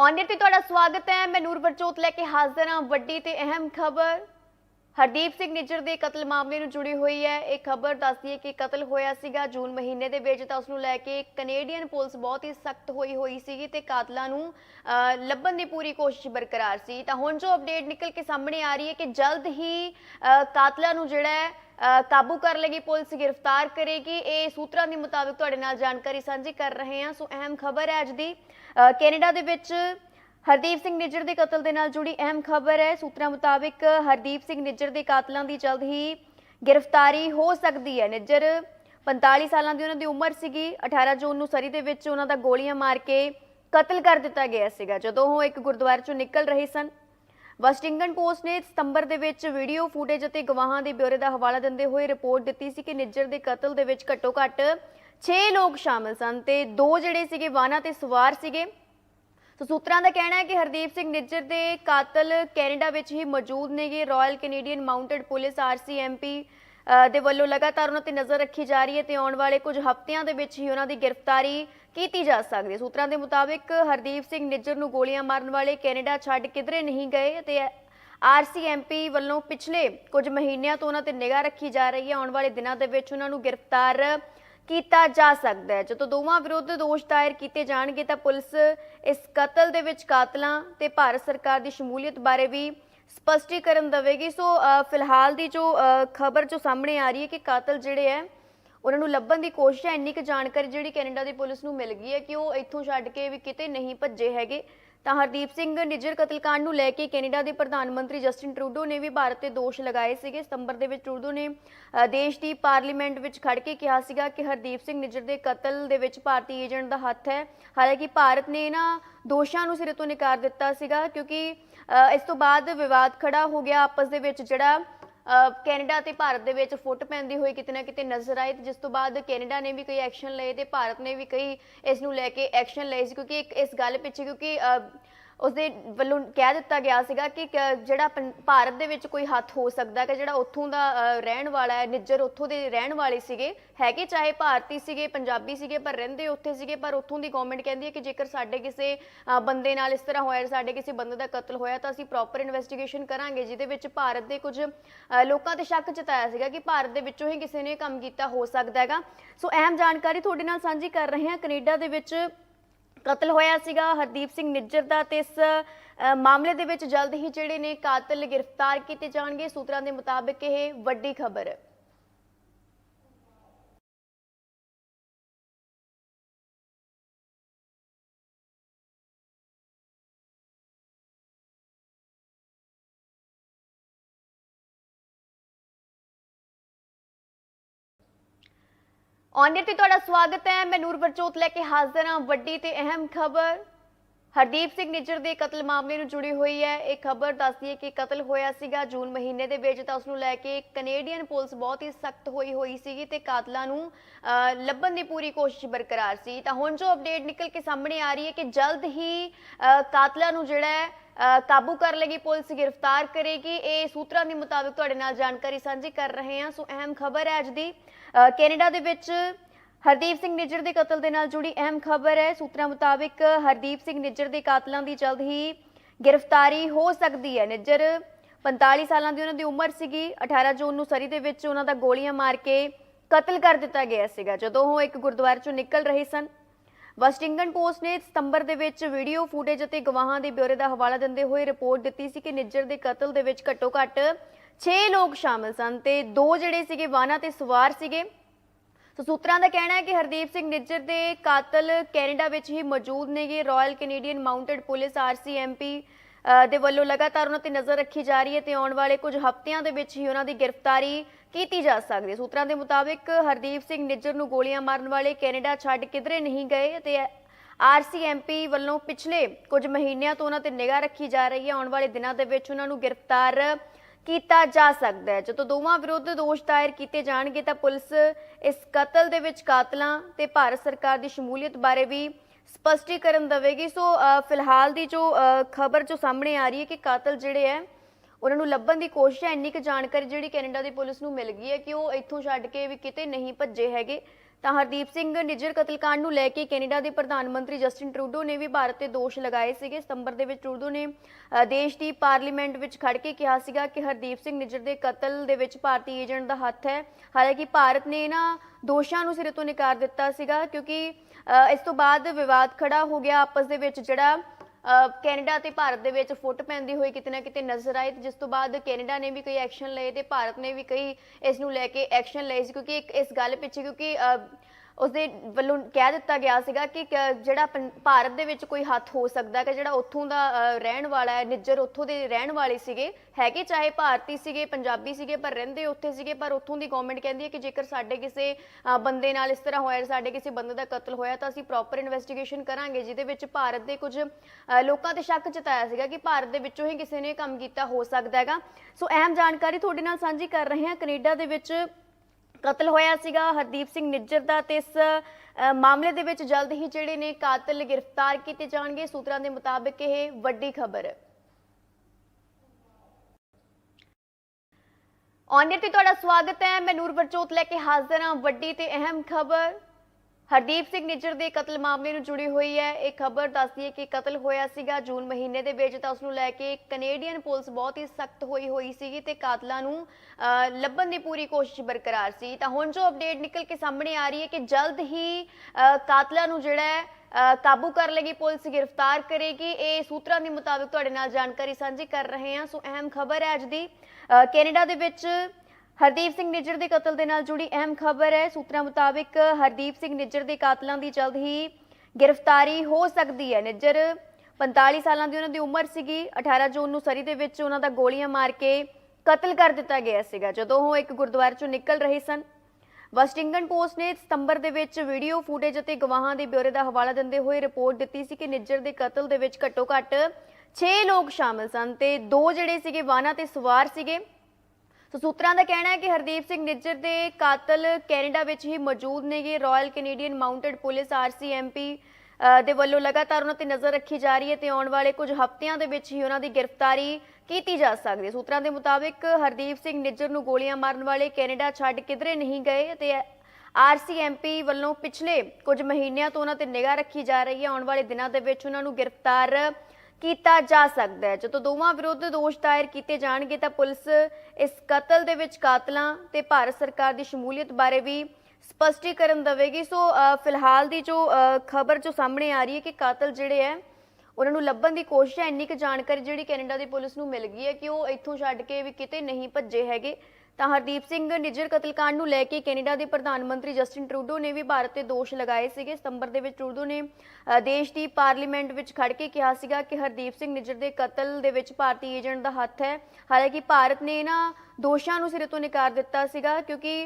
Owner ਤੇ ਤੁਹਾਡਾ ਸਵਾਗਤ ਹੈ। ਮੈਂ ਨੂਰ ਬਰਚੋਤ ਲੈ ਕੇ ਹਾਜ਼ਰ ਹਾਂ। ਵੱਡੀ ਤੇ ਅਹਿਮ ਖਬਰ। ਹਰਦੀਪ ਸਿੰਘ ਨਿੱਜਰ ਦੇ ਕਤਲ ਮਾਮਲੇ ਨੂੰ ਜੁੜੀ ਹੋਈ ਹੈ। ਇਹ ਖਬਰ ਦੱਸਦੀ ਹੈ ਕਿ ਕਤਲ ਹੋਇਆ ਸੀਗਾ ਜੂਨ ਮਹੀਨੇ ਦੇ ਵਿੱਚ, ਤਾਂ ਉਸ ਨੂੰ ਲੈ ਕੇ ਕੈਨੇਡੀਅਨ ਪੁਲਿਸ ਬਹੁਤ ਹੀ ਸਖਤ ਹੋਈ ਹੋਈ ਸੀਗੀ ਤੇ ਕਾਤਲਾਂ ਨੂੰ ਲੱਭਣ ਦੀ ਪੂਰੀ ਕੋਸ਼ਿਸ਼ ਬਰਕਰਾਰ ਸੀ। ਤਾਂ ਹੁਣ ਜੋ ਅਪਡੇਟ ਨਿਕਲ ਕੇ ਸਾਹਮਣੇ ਆ ਰਹੀ ਹੈ ਕਿ ਜਲਦ ਹੀ ਕਾਤਲਾਂ ਨੂੰ ਜਿਹੜਾ ਕਾਬੂ ਕਰ ਲੇਗੀ, ਪੁਲਿਸ ਗ੍ਰਿਫਤਾਰ ਕਰੇਗੀ। ਇਹ ਸੂਤਰਾਂ ਦੇ ਮੁਤਾਬਿਕ ਤੁਹਾਡੇ ਨਾਲ ਜਾਣਕਾਰੀ ਸਾਂਝੀ ਕਰ ਰਹੇ ਹਾਂ। ਸੋ ਅਹਿਮ ਖਬਰ ਹੈ ਅੱਜ ਦੀ। ਕੈਨੇਡਾ ਦੇ ਵਿੱਚ ਹਰਦੀਪ ਸਿੰਘ ਨਿੱਜਰ ਦੇ ਕਤਲ ਦੇ ਨਾਲ ਜੁੜੀ ਅਹਿਮ ਖਬਰ ਹੈ। ਸੂਤਰਾਂ ਮੁਤਾਬਿਕ ਹਰਦੀਪ ਸਿੰਘ ਨਿੱਜਰ ਦੇ ਕਾਤਲਾਂ ਦੀ ਜਲਦ ਹੀ ਗ੍ਰਿਫਤਾਰੀ ਹੋ ਸਕਦੀ ਹੈ। ਨਿੱਜਰ 45 ਸਾਲਾਂ ਦੀ ਉਹਨਾਂ ਦੀ ਉਮਰ ਸੀਗੀ। 18 ਜੂਨ ਨੂੰ ਸਰੀ ਦੇ ਵਿੱਚ ਉਹਨਾਂ ਦਾ ਗੋਲੀਆਂ ਮਾਰ ਕੇ ਕਤਲ ਕਰ ਦਿੱਤਾ ਗਿਆ ਸੀਗਾ। ਜਦੋਂ ਉਹ ਇੱਕ ਗੁਰਦੁਆਰੇ ਚੋਂ ਨਿਕਲ ਰਹੇ ਸਨ ਵਸਟਿੰਗਟਨ ਪੋਸਟ ਨੇ ਸਤੰਬਰ ਦੇ ਵਿੱਚ ਵੀਡੀਓ ਫੁਟੇਜ ਅਤੇ ਗਵਾਹਾਂ ਦੇ ਬਿਊਰੇ ਦਾ ਹਵਾਲਾ ਦਿੰਦੇ ਹੋਏ ਰਿਪੋਰਟ ਦਿੱਤੀ ਸੀ ਕਿ ਨਿੱਜਰ ਦੇ ਕਤਲ ਦੇ ਵਿੱਚ ਘੱਟੋ-ਘੱਟ 6 ਲੋਕ ਸ਼ਾਮਲ ਸਨ ਤੇ ਦੋ ਜਿਹੜੇ ਸੀਗੇ ਵਾਹਨਾਂ ਤੇ ਸਵਾਰ ਸੀਗੇ। ਸੋ ਸੂਤਰਾਂ ਦਾ ਕਹਿਣਾ ਹੈ ਕਿ ਹਰਦੀਪ ਸਿੰਘ ਨਿੱਜਰ ਦੇ ਕਾਤਲ ਕੈਨੇਡਾ ਵਿੱਚ ਹੀ ਮੌਜੂਦ ਨੇਗੇ। Royal Canadian mounted police RCMP ਦੇ ਵੱਲੋਂ ਲਗਾਤਾਰ ਉਹਨਾਂ ਤੇ ਨਜ਼ਰ ਰੱਖੀ ਜਾ ਰਹੀ ਹੈ ਤੇ ਆਉਣ ਵਾਲੇ ਕੁਝ ਹਫ਼ਤਿਆਂ ਦੇ ਵਿੱਚ ਹੀ ਉਹਨਾਂ ਦੀ ਗ੍ਰਿਫਤਾਰੀ ਕੀਤੀ ਜਾ ਸਕਦੀ ਹੈ। ਸੂਤਰਾਂ ਦੇ ਮੁਤਾਬਿਕ ਹਰਦੀਪ ਸਿੰਘ ਨਿੱਜਰ ਨੂੰ ਗੋਲੀਆਂ ਮਾਰਨ ਵਾਲੇ ਕੈਨੇਡਾ ਛੱਡ ਕਿਧਰੇ ਨਹੀਂ ਗਏ ਤੇ ਆਰਸੀਐਮਪੀ ਵੱਲੋਂ ਪਿਛਲੇ ਕੁਝ ਮਹੀਨਿਆਂ ਤੋਂ ਉਹਨਾਂ ਤੇ ਨਿਗਾਹ ਰੱਖੀ ਜਾ ਰਹੀ ਹੈ। ਆਉਣ ਵਾਲੇ ਦਿਨਾਂ ਦੇ ਵਿੱਚ ਉਹਨਾਂ ਨੂੰ ਗ੍ਰਿਫਤਾਰ ਕੀਤਾ ਜਾ ਸਕਦਾ ਹੈ। ਜਦੋਂ ਦੋਵਾਂ ਵਿਰੁੱਧ ਦੋਸ਼ ਦਾਇਰ ਕੀਤੇ ਜਾਣਗੇ ਤਾਂ ਪੁਲਿਸ ਇਸ ਕਤਲ ਦੇ ਵਿੱਚ ਕਾਤਲਾਂ ਤੇ ਭਾਰਤ ਸਰਕਾਰ ਦੀ ਸ਼ਮੂਲੀਅਤ ਬਾਰੇ ਵੀ ਸਪਸ਼ਟੀਕਰਨ ਦੇਵੇਗੀ। ਸੋ ਅ, ਫਿਲਹਾਲ ਦੀ ਜੋ ਖਬਰ ਜੋ ਸਾਹਮਣੇ ਆ ਰਹੀ ਹੈ ਕਿ ਕਾਤਲ ਜਿਹੜੇ ਹੈ ਉਹਨਾਂ ਨੂੰ ਲੱਭਣ ਦੀ ਕੋਸ਼ਿਸ਼ ਹੈ। ਇੰਨੀ ਕੁ ਜਾਣਕਾਰੀ ਜਿਹੜੀ ਕੈਨੇਡਾ ਦੀ ਪੁਲਿਸ ਨੂੰ ਮਿਲ ਗਈ ਹੈ ਕਿ ਉਹ ਇੱਥੋਂ ਛੱਡ ਕੇ ਵੀ ਕਿਤੇ ਨਹੀਂ ਭੱਜੇ ਹੈਗੇ। ਤਾਂ ਹਰਦੀਪ ਸਿੰਘ ਨਿੱਜਰ ਕਤਲकांड ਨੂੰ ਲੈ ਕੇ ਕੈਨੇਡਾ ਦੇ ਪ੍ਰਧਾਨ ਮੰਤਰੀ ਜਸਟਿਨ ਟਰੂਡੋ ਨੇ ਵੀ ਭਾਰਤ ਤੇ ਦੋਸ਼ ਲਗਾਏ ਸੀਗੇ। ਸਤੰਬਰ ਦੇ ਵਿੱਚ ਟਰੂਡੋ ਨੇ ਦੇਸ਼ ਦੀ ਪਾਰਲੀਮੈਂਟ ਵਿੱਚ ਖੜ ਕੇ ਕਿਹਾ ਸੀਗਾ ਕਿ ਹਰਦੀਪ ਸਿੰਘ ਨਿੱਜਰ ਦੇ ਕਤਲ ਦੇ ਵਿੱਚ ਭਾਰਤੀ ਏਜੰਟ ਦਾ ਹੱਥ ਹੈ। ਹਾਲਾਂਕਿ ਭਾਰਤ ਨੇ ਇਹਨਾਂ ਦੋਸ਼ਾਂ ਨੂੰ ਸਿਰੇ ਤੋਂ ਨਕਾਰ ਦਿੱਤਾ ਸੀਗਾ ਕਿਉਂਕਿ ਇਸ ਤੋਂ ਬਾਅਦ ਵਿਵਾਦ ਖੜਾ ਹੋ ਗਿਆ ਆਪਸ ਦੇ ਵਿੱਚ ਜਿਹੜਾ ਕੈਨੇਡਾ ਤੇ ਭਾਰਤ ਦੇ ਵਿੱਚ ਫੁੱਟ ਪੈਂਦੀ ਹੋਈ ਕਿਤੇ ਨਾ ਕਿਤੇ ਨਜ਼ਰ ਆਈ ਤੇ ਜਿਸ ਤੋਂ ਬਾਅਦ ਕੈਨੇਡਾ ਨੇ ਵੀ ਕਈ ਐਕਸ਼ਨ ਲਏ ਤੇ ਭਾਰਤ ਨੇ ਵੀ ਕਈ ਇਸ ਨੂੰ ਲੈ ਕੇ ਐਕਸ਼ਨ ਲਏ ਸੀ ਕਿਉਂਕਿ ਇੱਕ ਇਸ ਗੱਲ ਪਿੱਛੇ ਕਿਉਂਕਿ ਅ, ਉਸਦੇ ਵੱਲੋਂ ਕਹਿ ਦਿੱਤਾ ਗਿਆ ਸੀਗਾ ਕਿ ਕ- ਜਿਹੜਾ ਪੰ- ਭਾਰਤ ਦੇ ਵਿੱਚ ਕੋਈ ਹੱਥ ਹੋ ਸਕਦਾ ਕਿ ਜਿਹੜਾ ਉੱਥੋਂ ਦਾ ਅ, ਰਹਿਣ ਵਾਲਾ ਹੈ ਨਿੱਜਰ ਉੱਥੋਂ ਦੇ ਰਹਿਣ ਵਾਲੇ ਸੀਗੇ ਹੈਗੇ ਚਾਹੇ ਭਾਰਤੀ ਸੀਗੇ ਪੰਜਾਬੀ ਸੀਗੇ ਪਰ ਰਹਿੰਦੇ ਉੱਥੇ ਸੀਗੇ ਪਰ ਉੱਥੋਂ ਦੀ ਗਵਰਨਮੈਂਟ ਕਹਿੰਦੀ ਹੈ ਕਿ ਜੇਕਰ ਸਾਡੇ ਕਿਸੇ ਅ, ਬੰਦੇ ਨਾਲ ਇਸ ਤਰ੍ਹਾਂ ਹੋਇਆ ਸਾਡੇ ਕਿਸੇ ਬੰਦੇ ਦਾ ਕਤਲ ਹੋਇਆ ਤਾਂ ਅਸੀਂ ਪ੍ਰੋਪਰ ਇਨਵੈਸਟੀਗੇਸ਼ਨ ਕਰਾਂਗੇ ਜਿਹਦੇ ਵਿੱਚ ਭਾਰਤ ਦੇ ਕੁਝ ਅ, ਲੋਕਾਂ ਤੇ ਸ਼ੱਕ ਜਤਾਇਆ ਸੀਗਾ ਕਿ ਭਾਰਤ ਦੇ ਵਿੱਚੋਂ ਹੀ ਕਿਸੇ ਨੇ ਇਹ ਕੰਮ ਕੀਤਾ ਹੋ ਸਕਦਾ ਹੈਗਾ। ਸੋ ਅਹਿਮ ਜਾਣਕਾਰੀ ਤੁਹਾਡੇ ਨਾਲ ਸਾਂਝੀ ਕਰ ਰਹੇ ਹਾਂ ਕੈਨੇਡਾ ਦੇ ਵਿੱਚ ਕਤਲ ਹੋਇਆ ਸੀਗਾ ਹਰਦੀਪ ਸਿੰਘ ਨਿੱਜਰ ਦਾ ਤੇ ਇਸ ਅ, ਮਾਮਲੇ ਦੇ ਵਿੱਚ ਜਲਦ ਹੀ ਜਿਹੜੇ ਨੇ ਕਾਤਲ ਗ੍ਰਿਫਤਾਰ ਕੀਤੇ ਜਾਣਗੇ। ਸੂਤਰਾਂ ਦੇ ਮੁਤਾਬਕ ਇਹ ਵੱਡੀ ਖਬਰ ਹੈ। ਔਨਰ ਤੇ ਤੁਹਾਡਾ ਸਵਾਗਤ ਹੈ। ਮੈਂ ਨੂਰ ਬਰਚੋਤ ਲੈ ਕੇ ਹਾਜ਼ਰ ਹਾਂ। ਵੱਡੀ ਤੇ ਅਹਿਮ ਖਬਰ ਹਰਦੀਪ ਸਿੰਘ ਨਿੱਜਰ ਦੇ ਕਤਲ ਮਾਮਲੇ ਨੂੰ ਜੁੜੀ ਹੋਈ ਹੈ। ਇਹ ਖਬਰ ਦੱਸਦੀ ਹੈ ਕਿ ਕਤਲ ਹੋਇਆ ਸੀਗਾ ਜੂਨ ਮਹੀਨੇ ਦੇ ਵਿੱਚ ਤਾਂ ਉਸ ਨੂੰ ਲੈ ਕੇ ਕੈਨੇਡੀਅਨ ਪੁਲਿਸ ਬਹੁਤ ਹੀ ਸਖਤ ਹੋਈ ਹੋਈ ਸੀਗੀ ਤੇ ਕਾਤਲਾਂ ਨੂੰ ਅ, ਲੱਭਣ ਦੀ ਪੂਰੀ ਕੋਸ਼ਿਸ਼ ਬਰਕਰਾਰ ਸੀ। ਤਾਂ ਹੁਣ ਜੋ ਅਪਡੇਟ ਨਿਕਲ ਕੇ ਸਾਹਮਣੇ ਆ ਰਹੀ ਹੈ ਕਿ ਜਲਦ ਹੀ ਕਾਤਲਾਂ ਨੂੰ ਜਿਹੜਾ ਕਾਬੂ ਕਰ ਲੇਗੀ, ਪੁਲਿਸ ਗ੍ਰਿਫਤਾਰ ਕਰੇਗੀ। ਇਹ ਸੂਤਰਾਂ ਦੇ ਮੁਤਾਬਿਕ ਤੁਹਾਡੇ ਨਾਲ ਜਾਣਕਾਰੀ ਸਾਂਝੀ ਕਰ ਰਹੇ ਹਾਂ। ਸੋ ਅਹਿਮ ਖਬਰ ਹੈ ਅੱਜ ਦੀ। ਕੈਨੇਡਾ ਦੇ ਵਿੱਚ ਹਰਦੀਪ ਸਿੰਘ ਨਿੱਜਰ ਦੇ ਕਤਲ ਦੇ ਨਾਲ ਜੁੜੀ ਅਹਿਮ ਖਬਰ ਹੈ। ਸੂਤਰਾਂ ਮੁਤਾਬਿਕ ਹਰਦੀਪ ਸਿੰਘ ਨਿੱਜਰ ਦੇ ਕਾਤਲਾਂ ਦੀ ਜਲਦ ਹੀ ਗ੍ਰਿਫਤਾਰੀ ਹੋ ਸਕਦੀ ਹੈ। ਨਿੱਜਰ 45 ਸਾਲਾਂ ਦੀ, ਉਹਨਾਂ ਦੀ ਉਮਰ ਸੀਗੀ। 18 ਜੂਨ ਨੂੰ ਸਰੀ ਦੇ ਵਿੱਚ ਉਹਨਾਂ ਦਾ ਗੋਲੀਆਂ ਮਾਰ ਕੇ ਕਤਲ ਕਰ ਦਿੱਤਾ ਗਿਆ ਸੀਗਾ। ਜਦੋਂ ਉਹ ਇੱਕ ਗੁਰਦੁਆਰੇ ਚੋਂ ਨਿਕਲ ਰਹੇ ਸਨ ਵਸਟਿੰਗਟਨ ਪੋਸਟ ਨੇ ਸਤੰਬਰ ਦੇ ਵਿੱਚ ਵੀਡੀਓ ਫੁਟੇਜ ਅਤੇ ਗਵਾਹਾਂ ਦੇ ਬਿਊਰੇ ਦਾ ਹਵਾਲਾ ਦਿੰਦੇ ਹੋਏ ਰਿਪੋਰਟ ਦਿੱਤੀ ਸੀ ਕਿ ਨਿੱਜਰ ਦੇ ਕਤਲ ਦੇ ਵਿੱਚ ਘੱਟੋ-ਘੱਟ 6 ਲੋਕ ਸ਼ਾਮਲ ਸਨ ਤੇ ਦੋ ਜਿਹੜੇ ਸੀਗੇ ਵਾਹਨਾਂ ਤੇ ਸਵਾਰ ਸੀਗੇ। ਸੋ ਸੂਤਰਾਂ ਦਾ ਕਹਿਣਾ ਹੈ ਕਿ ਹਰਦੀਪ ਸਿੰਘ ਨਿੱਜਰ ਦੇ ਕਾਤਲ ਕੈਨੇਡਾ ਵਿੱਚ ਹੀ ਮੌਜੂਦ ਨੇਗੇ। Royal Canadian mounted police RCMP ਦੇ ਵੱਲੋਂ ਲਗਾਤਾਰ ਉਹਨਾਂ ਤੇ ਨਜ਼ਰ ਰੱਖੀ ਜਾ ਰਹੀ ਹੈ ਤੇ ਆਉਣ ਵਾਲੇ ਕੁਝ ਹਫ਼ਤਿਆਂ ਦੇ ਵਿੱਚ ਹੀ ਉਹਨਾਂ ਦੀ ਗ੍ਰਿਫਤਾਰੀ ਕੀਤੀ ਜਾ ਸਕਦੀ ਹੈ। ਸੂਤਰਾਂ ਦੇ ਮੁਤਾਬਿਕ ਹਰਦੀਪ ਸਿੰਘ ਨਿੱਜਰ ਨੂੰ ਗੋਲੀਆਂ ਮਾਰਨ ਵਾਲੇ ਕੈਨੇਡਾ ਛੱਡ ਕਿਧਰੇ ਨਹੀਂ ਗਏ ਤੇ ਆਰਸੀਐਮਪੀ ਵੱਲੋਂ ਪਿਛਲੇ ਕੁਝ ਮਹੀਨਿਆਂ ਤੋਂ ਉਹਨਾਂ ਤੇ ਨਿਗਾਹ ਰੱਖੀ ਜਾ ਰਹੀ ਹੈ। ਆਉਣ ਵਾਲੇ ਦਿਨਾਂ ਦੇ ਵਿੱਚ ਉਹਨਾਂ ਨੂੰ ਗ੍ਰਿਫਤਾਰ ਕੀਤਾ ਜਾ ਸਕਦਾ ਹੈ। ਜਦੋਂ ਦੋਵਾਂ ਵਿਰੁੱਧ ਦੋਸ਼ ਦਾਇਰ ਕੀਤੇ ਜਾਣਗੇ ਤਾਂ ਪੁਲਿਸ ਇਸ ਕਤਲ ਦੇ ਵਿੱਚ ਕਾਤਲਾਂ ਤੇ ਭਾਰਤ ਸਰਕਾਰ ਦੀ ਸ਼ਮੂਲੀਅਤ ਬਾਰੇ ਵੀ ਸਪਸ਼ਟੀਕਰਨ ਦੇਵੇਗੀ। ਸੋ ਫਿਲਹਾਲ ਦੀ ਜੋ ਖਬਰ ਜੋ ਸਾਹਮਣੇ ਆ ਰਹੀ ਹੈ ਕਿ ਕਾਤਲ ਜਿਹੜੇ ਹੈ ਉਹਨਾਂ ਨੂੰ ਲੱਭਣ ਦੀ ਕੋਸ਼ਿਸ਼ ਹੈ। ਇੰਨੀ ਕੁ ਜਾਣਕਾਰੀ ਜਿਹੜੀ ਕੈਨੇਡਾ ਦੀ ਪੁਲਿਸ ਨੂੰ ਮਿਲ ਗਈ ਹੈ ਕਿ ਉਹ ਇੱਥੋਂ ਛੱਡ ਕੇ ਵੀ ਕਿਤੇ ਨਹੀਂ ਭੱਜੇ ਹੈਗੇ। ਤਾਂ ਹਰਦੀਪ ਸਿੰਘ ਨਿੱਜਰ ਕਤਲकांड ਨੂੰ ਲੈ ਕੇ ਕੈਨੇਡਾ ਦੇ ਪ੍ਰਧਾਨ ਮੰਤਰੀ ਜਸਟਿਨ ਟਰੂਡੋ ਨੇ ਵੀ ਭਾਰਤ ਤੇ ਦੋਸ਼ ਲਗਾਏ ਸੀਗੇ। ਸਤੰਬਰ ਦੇ ਵਿੱਚ ਟਰੂਡੋ ਨੇ ਦੇਸ਼ ਦੀ ਪਾਰਲੀਮੈਂਟ ਵਿੱਚ ਖੜ ਕੇ ਕਿਹਾ ਸੀਗਾ ਕਿ ਹਰਦੀਪ ਸਿੰਘ ਨਿੱਜਰ ਦੇ ਕਤਲ ਦੇ ਵਿੱਚ ਭਾਰਤੀ ਏਜੰਟ ਦਾ ਹੱਥ ਹੈ। ਹਾਲਾਂਕਿ ਭਾਰਤ ਨੇ ਇਹਨਾਂ ਦੋਸ਼ਾਂ ਨੂੰ ਸਿਰੇ ਤੋਂ ਨਕਾਰ ਦਿੱਤਾ ਸੀਗਾ ਕਿਉਂਕਿ ਇਸ ਤੋਂ ਬਾਅਦ ਵਿਵਾਦ ਖੜਾ ਹੋ ਗਿਆ ਆਪਸ ਦੇ ਵਿੱਚ ਜਿਹੜਾ ਕੈਨੇਡਾ ਤੇ ਭਾਰਤ ਦੇ ਵਿੱਚ ਫੁੱਟ ਪੈਂਦੀ ਹੋਈ ਕਿਤੇ ਨਾ ਕਿਤੇ ਨਜ਼ਰ ਆਈ ਤੇ ਜਿਸ ਤੋਂ ਬਾਅਦ ਕੈਨੇਡਾ ਨੇ ਵੀ ਕਈ ਐਕਸ਼ਨ ਲਏ ਤੇ ਭਾਰਤ ਨੇ ਵੀ ਕਈ ਇਸ ਨੂੰ ਲੈ ਕੇ ਐਕਸ਼ਨ ਲਏ ਸੀ ਕਿਉਂਕਿ ਇੱਕ ਇਸ ਗੱਲ ਪਿੱਛੇ ਕਿਉਂਕਿ ਅ, ਉਸਦੇ ਵੱਲੋਂ ਕਹਿ ਦਿੱਤਾ ਗਿਆ ਸੀਗਾ ਕਿ ਕ- ਜਿਹੜਾ ਪੰ- ਭਾਰਤ ਦੇ ਵਿੱਚ ਕੋਈ ਹੱਥ ਹੋ ਸਕਦਾ ਕਿ ਜਿਹੜਾ ਉੱਥੋਂ ਦਾ ਅ, ਰਹਿਣ ਵਾਲਾ ਹੈ ਨਿੱਜਰ ਉੱਥੋਂ ਦੇ ਰਹਿਣ ਵਾਲੇ ਸੀਗੇ ਹੈਗੇ ਚਾਹੇ ਭਾਰਤੀ ਸੀਗੇ ਪੰਜਾਬੀ ਸੀਗੇ ਪਰ ਰਹਿੰਦੇ ਉੱਥੇ ਸੀਗੇ ਪਰ ਉੱਥੋਂ ਦੀ ਗਵਰਨਮੈਂਟ ਕਹਿੰਦੀ ਹੈ ਕਿ ਜੇਕਰ ਸਾਡੇ ਕਿਸੇ ਅ, ਬੰਦੇ ਨਾਲ ਇਸ ਤਰ੍ਹਾਂ ਹੋਇਆ ਸਾਡੇ ਕਿਸੇ ਬੰਦੇ ਦਾ ਕਤਲ ਹੋਇਆ ਤਾਂ ਅਸੀਂ ਪ੍ਰੋਪਰ ਇਨਵੈਸਟੀਗੇਸ਼ਨ ਕਰਾਂਗੇ ਜਿਹਦੇ ਵਿੱਚ ਭਾਰਤ ਦੇ ਕੁਝ ਅ, ਲੋਕਾਂ ਤੇ ਸ਼ੱਕ ਜਤਾਇਆ ਸੀਗਾ ਕਿ ਭਾਰਤ ਦੇ ਵਿੱਚੋਂ ਹੀ ਕਿਸੇ ਨੇ ਕੰਮ ਕੀਤਾ ਹੋ ਸਕਦਾ ਹੈਗਾ। ਸੋ ਅਹਿਮ ਜਾਣਕਾਰੀ ਤੁਹਾਡੇ ਨਾਲ ਸਾਂਝੀ ਕਰ ਰਹੇ ਹਾਂ ਕੈਨੇਡਾ ਦੇ ਵਿੱਚ ਕਤਲ ਹੋਇਆ ਸੀਗਾ। ਹਰਦੀਪ ਸਿੰਘ ਨਿੱਜਰ ਦਾ ਤੇ ਇਸ ਮਾਮਲੇ ਦੇ ਵਿੱਚ ਜਲਦ ਹੀ ਜਿਹੜੇ ਨੇ ਕਾਤਲ ਗ੍ਰਿਫਤਾਰ ਕੀਤੇ ਜਾਣਗੇ। ਸੂਤਰਾਂ ਦੇ ਮੁਤਾਬਕ ਇਹ ਵੱਡੀ ਖਬਰ। ਹੈ ਔਨਰ ਤੇ ਤੁਹਾਡਾ ਸਵਾਗਤ ਹੈ। ਮੈਂ ਨੂਰ ਬਰਚੋਤ ਲੈ ਕੇ ਹਾਜ਼ਰ ਹਾਂ। ਵੱਡੀ ਤੇ ਅਹਿਮ ਖਬਰ। ਹਰਦੀਪ ਸਿੰਘ ਨਿੱਜਰ ਦੇ ਕਤਲ ਮਾਮਲੇ ਨੂੰ ਜੁੜੀ ਹੋਈ ਹੈ। ਇਹ ਖਬਰ ਦੱਸਦੀ ਹੈ ਕਿ ਕਤਲ ਹੋਇਆ ਸੀਗਾ ਜੂਨ ਮਹੀਨੇ ਦੇ ਵਿੱਚ, ਤਾਂ ਉਸ ਨੂੰ ਲੈ ਕੇ ਕੈਨੇਡੀਅਨ ਪੁਲਿਸ ਬਹੁਤ ਹੀ ਸਖਤ ਹੋਈ ਹੋਈ ਸੀਗੀ ਤੇ ਕਾਤਲਾਂ ਨੂੰ ਲੱਭਣ ਦੀ ਪੂਰੀ ਕੋਸ਼ਿਸ਼ ਬਰਕਰਾਰ ਸੀ। ਤਾਂ ਹੁਣ ਜੋ ਅਪਡੇਟ ਨਿਕਲ ਕੇ ਸਾਹਮਣੇ ਆ ਰਹੀ ਹੈ ਕਿ ਜਲਦ ਹੀ ਕਾਤਲਾਂ ਨੂੰ ਜਿਹੜਾ ਹੈ ਕਾਬੂ ਕਰ ਲੇਗੀ ਪੁਲਿਸ, ਗ੍ਰਿਫਤਾਰ ਕਰੇਗੀ। ਇਹ ਸੂਤਰਾਂ ਦੇ ਮੁਤਾਬਕ ਤੁਹਾਡੇ ਨਾਲ ਜਾਣਕਾਰੀ ਸਾਂਝੀ ਕਰ ਰਹੇ ਹਾਂ। ਸੋ ਅਹਿਮ ਖਬਰ ਹੈ ਅੱਜ ਦੀ। ਕੈਨੇਡਾ ਦੇ ਵਿੱਚ ਹਰਦੀਪ ਸਿੰਘ ਨਿੱਜਰ ਦੇ ਕਤਲ ਦੇ ਨਾਲ ਜੁੜੀ ਅਹਿਮ ਖਬਰ ਹੈ। ਸੂਤਰਾਂ ਮੁਤਾਬਕ ਹਰਦੀਪ ਸਿੰਘ ਨਿੱਜਰ ਦੇ ਕਾਤਲਾਂ ਦੀ ਜਲਦ ਹੀ ਗ੍ਰਿਫਤਾਰੀ ਹੋ ਸਕਦੀ ਹੈ। ਨਿੱਜਰ 45 ਸਾਲਾਂ ਦੀ ਉਹਨਾਂ ਦੀ ਉਮਰ ਸੀਗੀ। 18 ਜੂਨ ਨੂੰ ਸਰੀ ਦੇ ਵਿੱਚ ਉਹਨਾਂ ਦਾ ਗੋਲੀਆਂ ਮਾਰ ਕੇ ਕਤਲ ਕਰ ਦਿੱਤਾ ਗਿਆ ਸੀਗਾ। ਜਦੋਂ ਉਹ ਇੱਕ ਗੁਰਦੁਆਰੇ ਚੋਂ ਨਿਕਲ ਰਹੇ ਸਨ ਵਸਟਿੰਗਟਨ ਪੋਸਟ ਨੇ ਸਤੰਬਰ ਦੇ ਵਿੱਚ ਵੀਡੀਓ ਫੁਟੇਜ ਅਤੇ ਗਵਾਹਾਂ ਦੇ ਬਿਊਰੇ ਦਾ ਹਵਾਲਾ ਦਿੰਦੇ ਹੋਏ ਰਿਪੋਰਟ ਦਿੱਤੀ ਸੀ ਕਿ ਨਿੱਜਰ ਦੇ ਕਤਲ ਦੇ ਵਿੱਚ ਘੱਟੋ ਘੱਟ 6 ਲੋਕ ਸ਼ਾਮਲ ਸਨ ਤੇ ਦੋ ਜਿਹੜੇ ਸੀਗੇ ਵਾਹਨਾਂ ਤੇ ਸਵਾਰ ਸੀਗੇ। ਸੋ ਸੂਤਰਾਂ ਦਾ ਕਹਿਣਾ ਹੈ ਕਿ ਹਰਦੀਪ ਸਿੰਘ ਨਿੱਜਰ ਦੇ ਕਾਤਲ ਕੈਨੇਡਾ ਵਿੱਚ ਹੀ ਮੌਜੂਦ ਨੇਗੇ। Royal Canadian mounted police RCMP ਦੇ ਵੱਲੋਂ ਲਗਾਤਾਰ ਉਹਨਾਂ ਤੇ ਨਜ਼ਰ ਰੱਖੀ ਜਾ ਰਹੀ ਹੈ ਤੇ ਆਉਣ ਵਾਲੇ ਕੁਝ ਹਫ਼ਤਿਆਂ ਦੇ ਵਿੱਚ ਹੀ ਉਹਨਾਂ ਦੀ ਗ੍ਰਿਫਤਾਰੀ ਕੀਤੀ ਜਾ ਸਕਦੀ ਹੈ। ਸੂਤਰਾਂ ਦੇ ਮੁਤਾਬਿਕ ਹਰਦੀਪ ਸਿੰਘ ਨਿੱਜਰ ਨੂੰ ਗੋਲੀਆਂ ਮਾਰਨ ਵਾਲੇ ਕੈਨੇਡਾ ਛੱਡ ਕਿਧਰੇ ਨਹੀਂ ਗਏ ਤੇ ਆਰਸੀਐਮਪੀ ਵੱਲੋਂ ਪਿਛਲੇ ਕੁਝ ਮਹੀਨਿਆਂ ਤੋਂ ਉਹਨਾਂ ਤੇ ਨਿਗਾਹ ਰੱਖੀ ਜਾ ਰਹੀ ਹੈ। ਆਉਣ ਵਾਲੇ ਦਿਨਾਂ ਦੇ ਵਿੱਚ ਉਹਨਾਂ ਨੂੰ ਗ੍ਰਿਫਤਾਰ ਕੀਤਾ ਜਾ ਸਕਦਾ ਹੈ। ਜਦੋਂ ਦੋਵਾਂ ਵਿਰੁੱਧ ਦੋਸ਼ ਦਾਇਰ ਕੀਤੇ ਜਾਣਗੇ ਤਾਂ ਪੁਲਿਸ ਇਸ ਕਤਲ ਦੇ ਵਿੱਚ ਕਾਤਲਾਂ ਤੇ ਭਾਰਤ ਸਰਕਾਰ ਦੀ ਸ਼ਮੂਲੀਅਤ ਬਾਰੇ ਵੀ ਸਪਸ਼ਟੀਕਰਨ ਦੇਵੇਗੀ। ਸੋ ਫਿਲਹਾਲ ਦੀ ਜੋ ਖਬਰ ਜੋ ਸਾਹਮਣੇ ਆ ਰਹੀ ਹੈ ਕਿ ਕਾਤਲ ਜਿਹੜੇ ਹੈ, ਉਹਨਾਂ ਨੂੰ ਲੱਭਣ ਦੀ ਕੋਸ਼ਿਸ਼ ਹੈ। ਇੰਨੀ ਕੁ ਜਾਣਕਾਰੀ ਜਿਹੜੀ ਕੈਨੇਡਾ ਦੀ ਪੁਲਿਸ ਨੂੰ ਮਿਲ ਗਈ ਹੈ ਕਿ ਉਹ ਇੱਥੋਂ ਛੱਡ ਕੇ ਵੀ ਕਿਤੇ ਨਹੀਂ ਭੱਜੇ ਹੈਗੇ। ਤਾਂ ਹਰਦੀਪ ਸਿੰਘ ਨਿੱਜਰ ਕਤਲकांड ਨੂੰ ਲੈ ਕੇ ਕੈਨੇਡਾ ਦੇ ਪ੍ਰਧਾਨ ਮੰਤਰੀ ਜਸਟਿਨ ਟਰੂਡੋ ਨੇ ਵੀ ਭਾਰਤ ਤੇ ਦੋਸ਼ ਲਗਾਏ ਸੀਗੇ। ਸਤੰਬਰ ਦੇ ਵਿੱਚ ਟਰੂਡੋ ਨੇ ਦੇਸ਼ ਦੀ ਪਾਰਲੀਮੈਂਟ ਵਿੱਚ ਖੜ ਕੇ ਕਿਹਾ ਸੀਗਾ ਕਿ ਹਰਦੀਪ ਸਿੰਘ ਨਿੱਜਰ ਦੇ ਕਤਲ ਦੇ ਵਿੱਚ ਭਾਰਤੀ ਏਜੰਟ ਦਾ ਹੱਥ ਹੈ। ਹਾਲਾਂਕਿ ਭਾਰਤ ਨੇ ਇਹਨਾਂ ਦੋਸ਼ਾਂ ਨੂੰ ਸਿਰੇ ਤੋਂ ਨਕਾਰ ਦਿੱਤਾ ਸੀਗਾ ਕਿਉਂਕਿ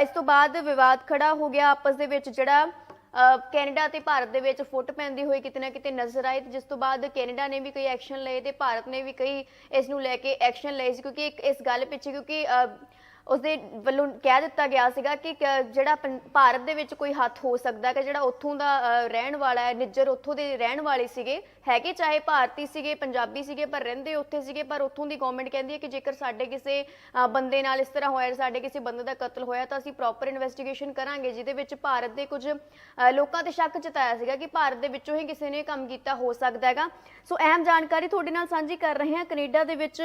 ਇਸ ਤੋਂ ਬਾਅਦ ਵਿਵਾਦ ਖੜਾ ਹੋ ਗਿਆ ਆਪਸ ਦੇ ਵਿੱਚ ਜਿਹੜਾ ਕੈਨੇਡਾ ਤੇ ਭਾਰਤ ਦੇ ਵਿੱਚ ਫੁੱਟ ਪੈਂਦੀ ਹੋਈ ਕਿਤੇ ਨਾ ਕਿਤੇ ਨਜ਼ਰ ਆਈ ਤੇ ਜਿਸ ਤੋਂ ਬਾਅਦ ਕੈਨੇਡਾ ਨੇ ਵੀ ਕਈ ਐਕਸ਼ਨ ਲਏ ਤੇ ਭਾਰਤ ਨੇ ਵੀ ਕਈ ਇਸ ਨੂੰ ਲੈ ਕੇ ਐਕਸ਼ਨ ਲਏ ਸੀ ਕਿਉਂਕਿ ਇੱਕ ਇਸ ਗੱਲ ਪਿੱਛੇ ਕਿਉਂਕਿ ਅ, ਉਸਦੇ ਵੱਲੋਂ ਕਹਿ ਦਿੱਤਾ ਗਿਆ ਸੀਗਾ ਕਿ ਜਿਹੜਾ ਪੰ- ਭਾਰਤ ਦੇ ਵਿੱਚ ਕੋਈ ਹੱਥ ਹੋ ਸਕਦਾ ਕਿ ਜਿਹੜਾ ਉੱਥੋਂ ਦਾ ਰਹਿਣ ਵਾਲਾ ਹੈ ਨਿੱਜਰ ਉੱਥੋਂ ਦੇ ਰਹਿਣ ਵਾਲੇ ਸੀਗੇ ਹੈਗੇ ਚਾਹੇ ਭਾਰਤੀ ਸੀਗੇ ਪੰਜਾਬੀ ਸੀਗੇ ਪਰ ਰਹਿੰਦੇ ਉੱਥੇ ਸੀਗੇ ਪਰ ਉੱਥੋਂ ਦੀ ਗਵਰਨਮੈਂਟ ਕਹਿੰਦੀ ਹੈ ਕਿ ਜੇਕਰ ਸਾਡੇ ਕਿਸੇ ਬੰਦੇ ਨਾਲ ਇਸ ਤਰ੍ਹਾਂ ਹੋਇਆ ਸਾਡੇ ਕਿਸੇ ਬੰਦੇ ਦਾ ਕਤਲ ਹੋਇਆ ਤਾਂ ਅਸੀਂ ਪ੍ਰੋਪਰ ਇਨਵੈਸਟੀਗੇਸ਼ਨ ਕਰਾਂਗੇ ਜਿਹਦੇ ਵਿੱਚ ਭਾਰਤ ਦੇ ਕੁਝ ਲੋਕਾਂ ਤੇ ਸ਼ੱਕ ਜਤਾਇਆ ਸੀਗਾ ਕਿ ਭਾਰਤ ਦੇ ਵਿੱਚੋਂ ਹੀ ਕਿਸੇ ਨੇ ਕੰਮ ਕੀਤਾ ਹੋ ਸਕਦਾ ਹੈਗਾ। ਸੋ ਅਹਿਮ ਜਾਣਕਾਰੀ ਤੁਹਾਡੇ ਨਾਲ ਸਾਂਝੀ ਕਰ ਰਹੇ ਹਾਂ ਕੈਨੇਡਾ ਦੇ ਵਿੱਚ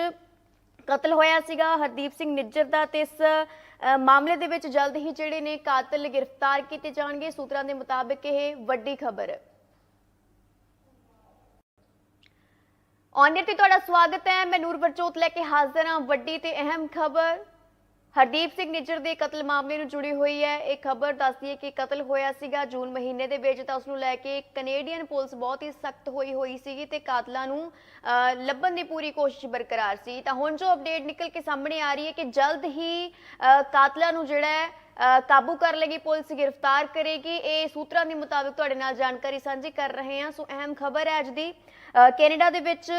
ਕਤਲ ਹੋਇਆ ਸੀਗਾ ਹਰਦੀਪ ਸਿੰਘ ਨਿੱਜਰ ਦਾ ਤੇ ਇਸ ਅ, ਮਾਮਲੇ ਦੇ ਵਿੱਚ ਜਲਦ ਹੀ ਜਿਹੜੇ ਨੇ ਕਾਤਲ ਗ੍ਰਿਫਤਾਰ ਕੀਤੇ ਜਾਣਗੇ। ਸੂਤਰਾਂ ਦੇ ਮੁਤਾਬਕ ਇਹ ਵੱਡੀ ਖਬਰ। ਹੈ ਔਨਰ ਤੇ ਤੁਹਾਡਾ ਸਵਾਗਤ ਹੈ। ਮੈਂ ਨੂਰ ਬਰਚੋਤ ਲੈ ਕੇ ਹਾਜ਼ਰ ਹਾਂ। ਵੱਡੀ ਤੇ ਅਹਿਮ ਖਬਰ। ਹਰਦੀਪ ਸਿੰਘ ਨਿੱਜਰ ਦੇ ਕਤਲ ਮਾਮਲੇ ਨੂੰ ਜੁੜੀ ਹੋਈ ਹੈ। ਇਹ ਖਬਰ ਦੱਸਦੀ ਹੈ ਕਿ ਕਤਲ ਹੋਇਆ ਸੀਗਾ ਜੂਨ ਮਹੀਨੇ ਦੇ ਵਿੱਚ, ਤਾਂ ਉਸ ਨੂੰ ਲੈ ਕੇ ਕੈਨੇਡੀਅਨ ਪੁਲਿਸ ਬਹੁਤ ਹੀ ਸਖਤ ਹੋਈ ਹੋਈ ਸੀਗੀ ਤੇ ਕਾਤਲਾਂ ਨੂੰ ਲੱਭਣ ਦੀ ਪੂਰੀ ਕੋਸ਼ਿਸ਼ ਬਰਕਰਾਰ ਸੀ। ਤਾਂ ਹੁਣ ਜੋ ਅਪਡੇਟ ਨਿਕਲ ਕੇ ਸਾਹਮਣੇ ਆ ਰਹੀ ਹੈ ਕਿ ਜਲਦ ਹੀ ਕਾਤਲਾਂ ਨੂੰ ਜਿਹੜਾ ਹੈ ਕਾਬੂ ਕਰ ਲੇਗੀ ਪੁਲਿਸ, ਗ੍ਰਿਫਤਾਰ ਕਰੇਗੀ। ਇਹ ਸੂਤਰਾਂ ਦੇ ਮੁਤਾਬਕ ਤੁਹਾਡੇ ਨਾਲ ਜਾਣਕਾਰੀ ਸਾਂਝੀ ਕਰ ਰਹੇ ਹਾਂ। ਸੋ ਅਹਿਮ ਖਬਰ ਹੈ ਅੱਜ ਦੀ। ਕੈਨੇਡਾ ਦੇ ਵਿੱਚ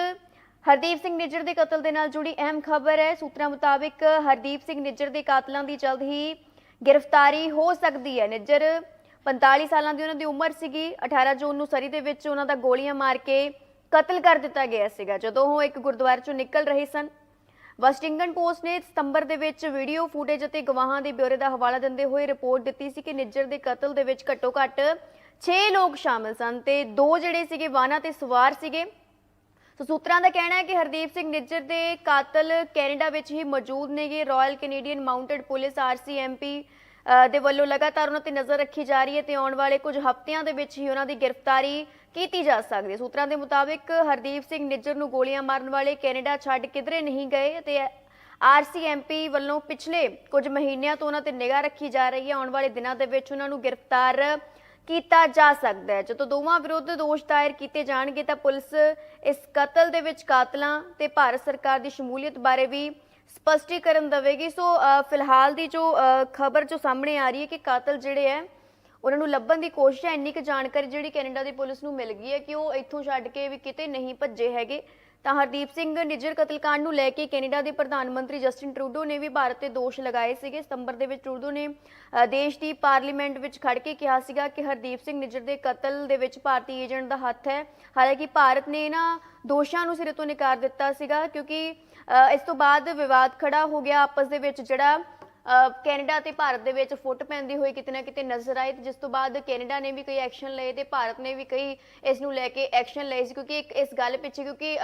ਹਰਦੀਪ ਸਿੰਘ ਨਿੱਜਰ ਦੇ ਕਤਲ ਦੇ ਨਾਲ ਜੁੜੀ ਅਹਿਮ ਖਬਰ ਹੈ। ਸੂਤਰਾਂ ਮੁਤਾਬਕ ਹਰਦੀਪ ਸਿੰਘ ਨਿੱਜਰ ਦੇ ਕਾਤਲਾਂ ਦੀ ਜਲਦ ਹੀ ਗ੍ਰਿਫਤਾਰੀ ਹੋ ਸਕਦੀ ਹੈ। ਨਿੱਜਰ 45 ਸਾਲਾਂ ਦੀ ਉਹਨਾਂ ਦੀ ਉਮਰ ਸੀਗੀ। 18 ਜੂਨ ਨੂੰ ਸਰੀ ਦੇ ਵਿੱਚ ਉਹਨਾਂ ਦਾ ਗੋਲੀਆਂ ਮਾਰ ਕੇ ਕਤਲ ਕਰ ਦਿੱਤਾ ਗਿਆ ਸੀਗਾ। ਜਦੋਂ ਉਹ ਇੱਕ ਗੁਰਦੁਆਰੇ ਚੋਂ ਨਿਕਲ ਰਹੇ ਸਨ। ਵਾਸ਼ਿੰਗਟਨ ਪੋਸਟ ਨੇ ਸਤੰਬਰ ਦੇ ਵਿੱਚ ਵੀਡੀਓ ਫੁਟੇਜ ਅਤੇ ਗਵਾਹਾਂ ਦੇ ਬਿਊਰੇ ਦਾ ਹਵਾਲਾ ਦਿੰਦੇ ਹੋਏ ਰਿਪੋਰਟ ਦਿੱਤੀ ਸੀ ਕਿ ਨਿੱਜਰ ਦੇ ਕਤਲ ਦੇ ਵਿੱਚ ਘੱਟੋ ਘੱਟ 6 ਲੋਕ ਸ਼ਾਮਲ ਸਨ ਤੇ ਦੋ ਜਿਹੜੇ ਸੀਗੇ ਵਾਹਨਾਂ ਤੇ ਸਵਾਰ ਸੀਗੇ। ਸੋ ਸੂਤਰਾਂ ਦਾ ਕਹਿਣਾ ਹੈ ਕਿ ਹਰਦੀਪ ਸਿੰਘ ਨਿੱਜਰ ਦੇ ਕਾਤਲ ਕੈਨੇਡਾ ਵਿੱਚ ਹੀ ਮੌਜੂਦ ਨੇਗੇ royal Canadian mounted police RCMP ਦੇ ਵੱਲੋਂ ਲਗਾਤਾਰ ਉਹਨਾਂ ਤੇ ਨਜ਼ਰ ਰੱਖੀ ਜਾ ਰਹੀ ਹੈ ਤੇ ਆਉਣ ਵਾਲੇ ਕੁਝ ਹਫ਼ਤਿਆਂ ਦੇ ਵਿੱਚ ਹੀ ਉਹਨਾਂ ਦੀ ਗ੍ਰਿਫਤਾਰੀ ਕੀਤੀ ਜਾ ਸਕਦੀ ਹੈ। ਸੂਤਰਾਂ ਦੇ ਮੁਤਾਬਿਕ ਹਰਦੀਪ ਸਿੰਘ ਨਿੱਜਰ ਨੂੰ ਗੋਲੀਆਂ ਮਾਰਨ ਵਾਲੇ ਕੈਨੇਡਾ ਛੱਡ ਕਿਧਰੇ ਨਹੀਂ ਗਏ ਤੇ ਆਰਸੀਐਮਪੀ ਵੱਲੋਂ ਪਿਛਲੇ ਕੁਝ ਮਹੀਨਿਆਂ ਤੋਂ ਉਹਨਾਂ ਤੇ ਨਿਗਾਹ ਰੱਖੀ ਜਾ ਰਹੀ ਹੈ। ਆਉਣ ਵਾਲੇ ਦਿਨਾਂ ਦੇ ਵਿੱਚ ਉਹਨਾਂ ਨੂੰ ਗ੍ਰਿਫਤਾਰ ਕੀਤਾ ਜਾ ਸਕਦਾ ਹੈ। ਜਦੋਂ ਦੋਵਾਂ ਵਿਰੁੱਧ ਦੋਸ਼ ਦਾਇਰ ਕੀਤੇ ਜਾਣਗੇ ਤਾਂ ਪੁਲਿਸ ਇਸ ਕਤਲ ਦੇ ਵਿੱਚ ਕਾਤਲਾਂ ਤੇ ਭਾਰਤ ਸਰਕਾਰ ਦੀ ਸ਼ਮੂਲੀਅਤ ਬਾਰੇ ਵੀ ਸਪਸ਼ਟੀਕਰਨ ਦੇਵੇਗੀ। ਸੋ ਫਿਲਹਾਲ ਦੀ ਜੋ ਖਬਰ ਜੋ ਸਾਹਮਣੇ ਆ ਰਹੀ ਹੈ ਕਿ ਕਾਤਲ ਜਿਹੜੇ ਹੈ, ਉਹਨਾਂ ਨੂੰ ਲੱਭਣ ਦੀ ਕੋਸ਼ਿਸ਼ ਹੈ। ਇੰਨੀ ਕੁ ਜਾਣਕਾਰੀ ਜਿਹੜੀ ਕੈਨੇਡਾ ਦੀ ਪੁਲਿਸ ਨੂੰ ਮਿਲ ਗਈ ਹੈ ਕਿ ਉਹ ਇੱਥੋਂ ਛੱਡ ਕੇ ਵੀ ਕਿਤੇ ਨਹੀਂ ਭੱਜੇ ਹੈਗੇ। ਤਾਂ ਹਰਦੀਪ ਸਿੰਘ ਨਿੱਜਰ ਕਤਲकांड ਨੂੰ ਲੈ ਕੇ ਕੈਨੇਡਾ ਦੇ ਪ੍ਰਧਾਨ ਮੰਤਰੀ ਜਸਟਿਨ ਟਰੂਡੋ ਨੇ ਵੀ ਭਾਰਤ ਤੇ ਦੋਸ਼ ਲਗਾਏ ਸੀਗੇ। ਸਤੰਬਰ ਦੇ ਵਿੱਚ ਟਰੂਡੋ ਨੇ ਦੇਸ਼ ਦੀ ਪਾਰਲੀਮੈਂਟ ਵਿੱਚ ਖੜ ਕੇ ਕਿਹਾ ਸੀਗਾ ਕਿ ਹਰਦੀਪ ਸਿੰਘ ਨਿੱਜਰ ਦੇ ਕਤਲ ਦੇ ਵਿੱਚ ਭਾਰਤੀ ਏਜੰਟ ਦਾ ਹੱਥ ਹੈ। ਹਾਲਾਂਕਿ ਭਾਰਤ ਨੇ ਇਹਨਾਂ ਦੋਸ਼ਾਂ ਨੂੰ ਸਿਰੇ ਤੋਂ ਨਕਾਰ ਦਿੱਤਾ ਸੀਗਾ ਕਿਉਂਕਿ ਇਸ ਤੋਂ ਬਾਅਦ ਵਿਵਾਦ ਖੜਾ ਹੋ ਗਿਆ ਆਪਸ ਦੇ ਵਿੱਚ ਜਿਹੜਾ ਕੈਨੇਡਾ ਤੇ ਭਾਰਤ ਦੇ ਵਿੱਚ ਫੁੱਟ ਪੈਂਦੀ ਹੋਈ ਕਿਤੇ ਨਾ ਕਿਤੇ ਨਜ਼ਰ ਆਈ ਤੇ ਜਿਸ ਤੋਂ ਬਾਅਦ ਕੈਨੇਡਾ ਨੇ ਵੀ ਕਈ ਐਕਸ਼ਨ ਲਏ ਤੇ ਭਾਰਤ ਨੇ ਵੀ ਕਈ ਇਸ ਨੂੰ ਲੈ ਕੇ ਐਕਸ਼ਨ ਲਏ ਸੀ ਕਿਉਂਕਿ ਇੱਕ ਇਸ ਗੱਲ ਪਿੱਛੇ ਕਿਉਂਕਿ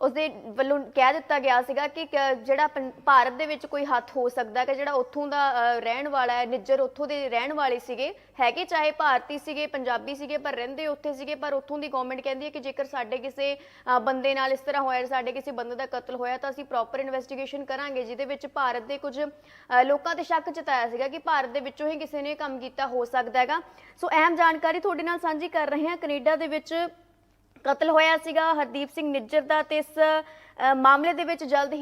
ਅ, ਉਸਦੇ ਵੱਲੋਂ ਕਹਿ ਦਿੱਤਾ ਗਿਆ ਸੀਗਾ ਕਿ ਜਿਹੜਾ ਭਾਰਤ ਦੇ ਵਿੱਚ ਕੋਈ ਹੱਥ ਹੋ ਸਕਦਾ ਕਿ ਜਿਹੜਾ ਉੱਥੋਂ ਦਾ ਰਹਿਣ ਵਾਲਾ ਹੈ ਨਿੱਜਰ ਉੱਥੋਂ ਦੇ ਰਹਿਣ ਵਾਲੇ ਸੀਗੇ ਹੈਗੇ ਚਾਹੇ ਭਾਰਤੀ ਸੀਗੇ ਪੰਜਾਬੀ ਸੀਗੇ ਪਰ ਰਹਿੰਦੇ ਉੱਥੇ ਸੀਗੇ ਪਰ ਉੱਥੋਂ ਦੀ ਗਵਰਨਮੈਂਟ ਕਹਿੰਦੀ ਹੈ ਕਿ ਜੇਕਰ ਸਾਡੇ ਕਿਸੇ ਬੰਦੇ ਨਾਲ ਇਸ ਤਰ੍ਹਾਂ ਹੋਇਆ ਸਾਡੇ ਕਿਸੇ ਬੰਦੇ ਦਾ ਕਤਲ ਹੋਇਆ ਤਾਂ ਅਸੀਂ ਪ੍ਰੋਪਰ ਇਨਵੈਸਟੀਗੇਸ਼ਨ ਕਰਾਂਗੇ ਜਿਹਦੇ ਵਿੱਚ ਭਾਰਤ ਦੇ ਕੁਝ ਲੋਕਾਂ ਤੇ ਸ਼ੱਕ ਜਤਾਇਆ ਸੀਗਾ ਕਿ ਭਾਰਤ ਦੇ ਵਿੱਚੋਂ ਹੀ ਕਿਸੇ ਨੇ ਕੰਮ ਕੀਤਾ ਹੋ ਸਕਦਾ ਹੈਗਾ। ਸੋ ਅਹਿਮ ਜਾਣਕਾਰੀ ਤੁਹਾਡੇ ਨਾਲ ਸਾਂਝੀ ਕਰ ਰਹੇ ਹਾਂ ਕੈਨੇਡਾ ਦੇ ਵਿੱਚ ਕਤਲ ਹੋਇਆ ਸੀਗਾ। ਹਰਦੀਪ ਸਿੰਘ ਨਿੱਜਰ ਦਾ ਤੇ ਇਸ ਅ, ਮਾਮਲੇ ਦੇ ਵਿੱਚ ਜਲਦ ਹੀ